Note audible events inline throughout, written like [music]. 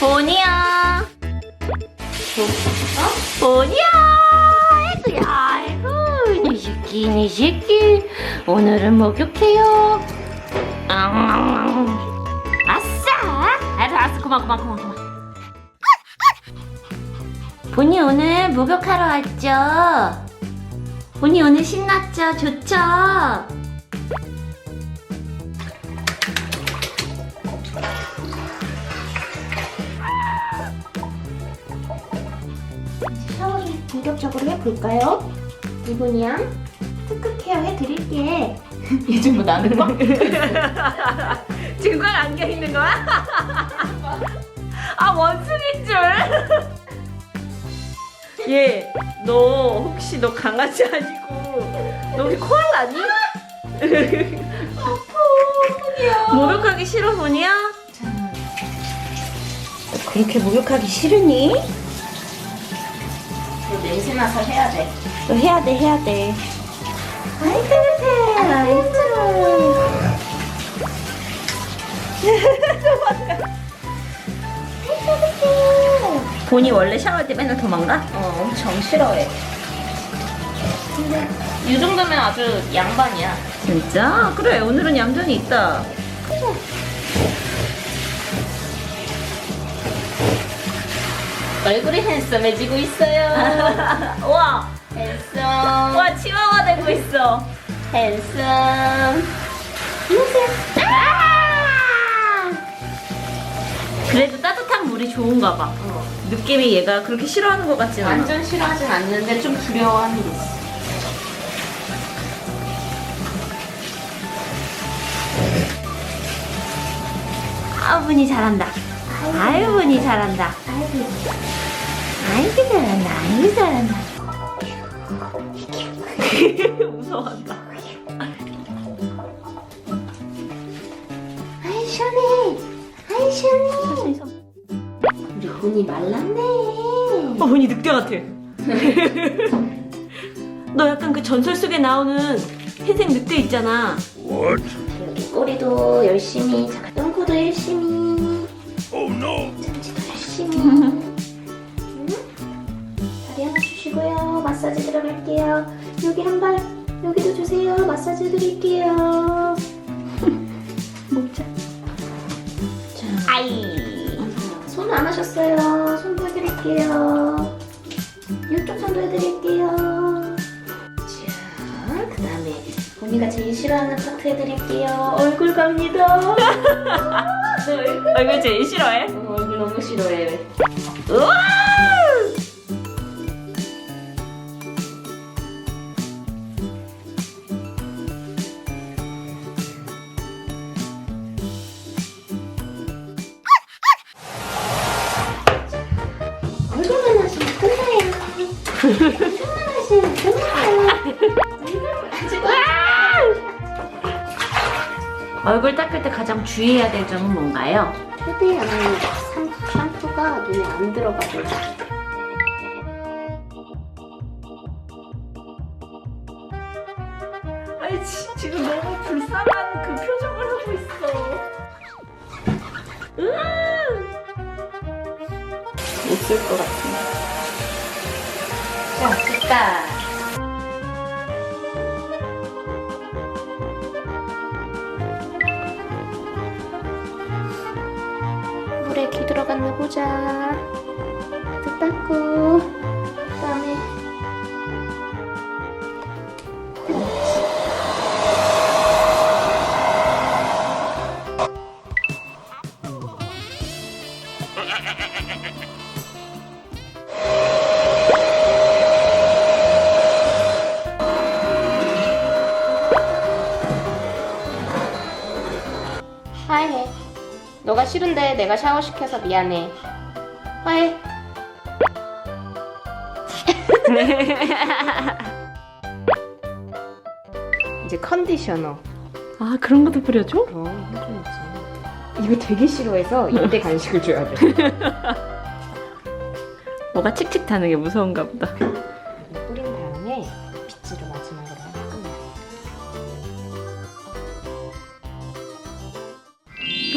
보니야. 어? 보니야. 아이고야, 아이고. 니 새끼, 니 새끼. 오늘은 목욕해요. 아, 아싸. 알았어, 알았어. 그만, 그만, 그만, 그만. 보니 오늘 목욕하러 왔죠? 보니 오늘 신났죠? 좋죠? 본격적으로 해볼까요? 이분이야 특급 케어 해드릴게 [laughs] 요즘 뭐 나는 거? 증관 안겨 있는 거야? [laughs] 아 원숭인 줄. 얘, [laughs] 너 혹시 너 강아지 아니고 너 혹시 코알라니? 목욕하기 싫어 보니야? 그렇게 목욕하기 싫으니? 냄새 나서 해야 돼. 너 해야 돼 해야 돼. 아이 따뜻해. 아이고. 본이 원래 샤워할 때 맨날 도망가? 어, 엄청 싫어해. 근데 이 정도면 아주 양반이야. 진짜? 그래 오늘은 얌전히 있다. 얼굴이 핸섬해지고 있어요. [laughs] 와, 핸섬. 와 치와와 되고 있어. 핸섬. 아! 그래도 따뜻한 물이 좋은가 봐. 어. 느낌이 얘가 그렇게 싫어하는 것 같진 않아. 완전 싫어하진 않는데 좀 두려워하는 게 있어. 아, 분이 잘한다. 아유, 분이 잘한다. 아이고, 잘한다. 아이고, 잘한다. 무서워한다. 아이 시원해. 아이 시원해. 우리 본이 말랐네. 어, 분이 늑대 같아. 너 약간 그 전설 속에 나오는 흰색 늑대 있잖아. 꼬리도 열심히, 잠깐 똥꼬도 열심히. 응? 다리 하나 주시고요. 마사지 들어갈게요. 여기 한 발, 여기도 주세요. 마사지 드릴게요. [laughs] 먹자. 자, 아이. 손 안 하셨어요. 손도 해드릴게요. 이쪽 손도 해드릴게요. 자, 그 다음에 본이가 제일 싫어하는 파트 해드릴게요. 얼굴 갑니다. [laughs] 너 얼굴, 얼굴 제일 싫어해? 어, 얼굴 너무 싫어해. 우와! 얼굴만 하시면 끝나요. [laughs] 얼굴만 하시면 끝나요. 얼굴 닦을 때 가장 주의해야 될 점은 뭔가요? 최대한 샴- 샴푸가 눈에 안 들어가고. 아니 지, 지금 너무 불쌍한 그 표정을 하고 있어. 못쓸 것 같은데. 자, 됐다. 기 들어갔나 보자. 너가 싫은데 내가 샤워시켜서 미안해. 화해. [laughs] 이제 컨디셔너. 아 그런 것도 뿌려줘? 그럼 해줘야지. 이거 되게 싫어해서 이때 [laughs] 간식을 줘야 돼. 뭐가 칙칙 타는 게 무서운가 보다.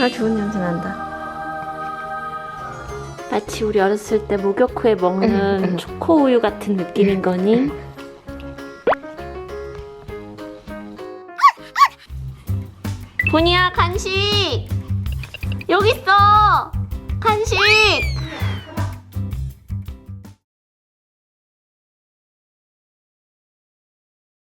끝내. 아 좋은 냄새 난다. 마치 우리 어렸을 때 목욕 후에 먹는 초코 우유 같은 느낌인 거니? 보니야 간식 여기 있어 간식